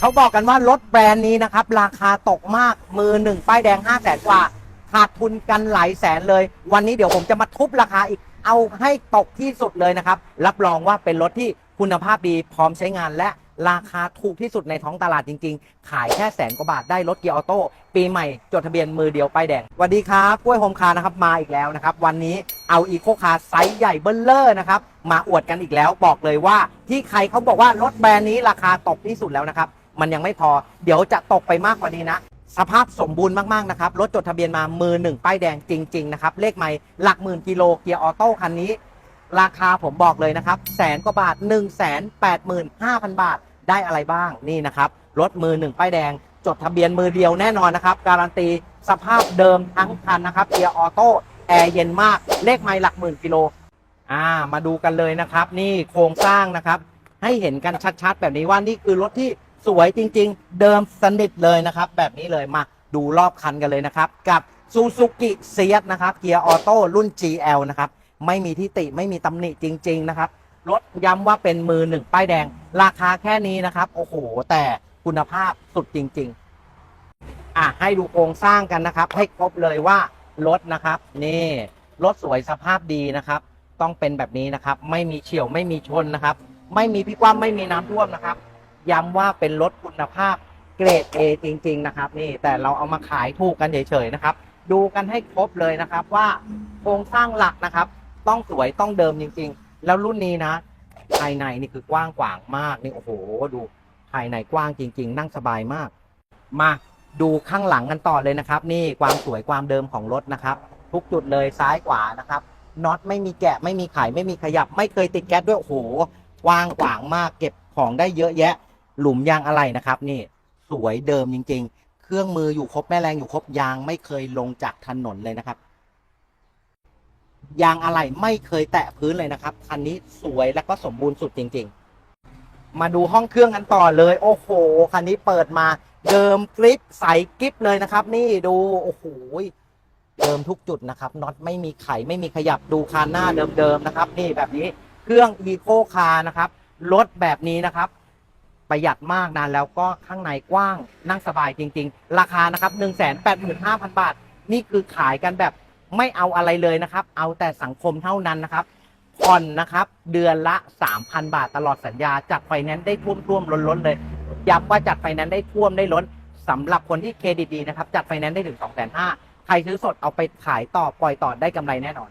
เขาบอกกันว่ารถแบรนด์นี้นะครับ ราคาตกมากมือหนึ่งป้ายแดง5 0 0แสนกว่า ขาดทุนกันหลายแสนเลย วันนี้เดี๋ยวผมจะมาทุบราคาอีก เอาให้ตกที่สุดเลยนะครับ รับรองว่าเป็นรถที่คุณภาพดีพร้อมใช้งานและราคาถูกที่สุดในท้องตลาดจริง ๆ ขายแค่แสนกว่าบาทได้รถเกียร์ออโต้ปีใหม่ จดทะเบียนมือเดียวป้ายแดงสวัสดีครับกล้วยโฮมคาร์นะครับมาอีกแล้วนะครับ วันนี้เอาอีโคคาร์ไซส์ใหญ่เบิ้ลเลอร์นะครับ มาอวดกันอีกแล้วบอกเลยว่าที่ใครเขาบอกว่ารถแบรนด์นี้ราคาตกที่สุดแล้วนะครับ มันยังไม่พอ เดี๋ยวจะตกไปมากกว่านี้นะ สภาพสมบูรณ์มากๆนะครับ รถจดทะเบียนมามือหนึ่งป้ายแดงจริงๆนะครับ เลขไม่หลักหมื่นกิโลเกียร์ออโต้คันนี้ ราคาผมบอกเลยนะครับแสนกว่าบาท 1 8 5 0 0 0 บาทได้อะไรบ้างนี่นะครับรถมือหนึ่งป้ายแดง จดทะเบียนมือเดียวแน่นอนนะครับ การันตีสภาพเดิมทั้งคันนะครับเกียร์ออโต้แอร์เย็นมากเลขไม่หลักหมื่นกิโลอ่ามาดูกันเลยนะครับ นี่โครงสร้างนะครับ ให้เห็นกันชัดๆ แบบนี้ว่านี่คือรถที่ สวยจริง ๆ เดิมสนิทเลยนะครับ แบบนี้เลยมาดูรอบคันกันเลยนะครับ กับซูซูกิเซียนะครับเกียร์ออโต้รุ่น GL นะครับ ไม่มีที่ติไม่มีตำหนิจริง ๆ นะครับ รถย้ำว่าเป็นมือหนึ่งป้ายแดง ราคาแค่นี้นะครับ โอ้โห แต่คุณภาพสุดจริง ๆ อะ ให้ดูโครงสร้างกันนะครับ ให้ครบเลยว่ารถนะครับ นี่รถสวยสภาพดีนะครับ ต้องเป็นแบบนี้นะครับ ไม่มีเฉียวไม่มีชนนะครับ ไม่มีพิกความไม่มีน้ำท่วมนะครับ ย้ำว่าเป็นรถคุณภาพเกรด A จริง ๆ นะครับ นี่แต่เราเอามาขายถูกกันเฉยๆนะครับ ดูกันให้ครบเลยนะครับว่าโครงสร้างหลักนะครับ ต้องสวยต้องเดิมจริง ๆ แล้วรุ่นนี้นะ ภายในนี่คือกว้างขวางมากนี่โอ้โห ดูภายในกว้างจริง ๆ นั่งสบายมาก มาดูข้างหลังกันต่อเลยนะครับ นี่ความสวยความเดิมของรถนะครับ ทุกจุดเลยซ้ายขวานะครับน็อตไม่มีแกะไม่มีไขไม่มีขยับ ไม่เคยติดแก๊สด้วยโอ้โหกว้างขวางมากเก็บของได้เยอะแยะ หลุมยางอะไรนะครับนี่สวยเดิมจริง ๆ เครื่องมืออยู่ครบแม่แรงอยู่ครบยางไม่เคยลงจากถนนเลยนะครับ ยางอะไรไม่เคยแตะพื้นเลยนะครับคันนี้สวยและก็สมบูรณ์สุดจริง ๆ มาดูห้องเครื่องกันต่อเลย โอ้โหคันนี้เปิดมา เดิมกริปใสกริปเลยนะครับ นี่ดูโอ้โหเดิมทุกจุดนะครับน็อตไม่มีไขไม่มีขยับดูคานหน้าเดิมๆนะครับ นี่แบบนี้เครื่องอีโคคาร์นะครับรถแบบนี้นะครับ ประหยัดมากนะแล้วก็ข้างในกว้างนั่งสบายจริง ๆ ราคานะครับ 1 8 5 0 0 0 บาท นี่คือขายกันแบบไม่เอาอะไรเลยนะครับ เอาแต่สังคมเท่านั้นนะครับผ่อนนะครับ เดือนละ 3,000 บาทตลอดสัญญาจัดไฟแนนซ์ได้ท่วมท่วมๆล้นเลยย้ำว่าจัดไฟแนนซ์ได้ท่วมได้ล้นสำหรับคนที่เครดิตดีนะครับ จัดไฟแนนซ์ได้ถึง 2 5 0 0 0ใครซื้อสดเอาไปขายต่อปล่อยต่อได้กำไรแน่นอน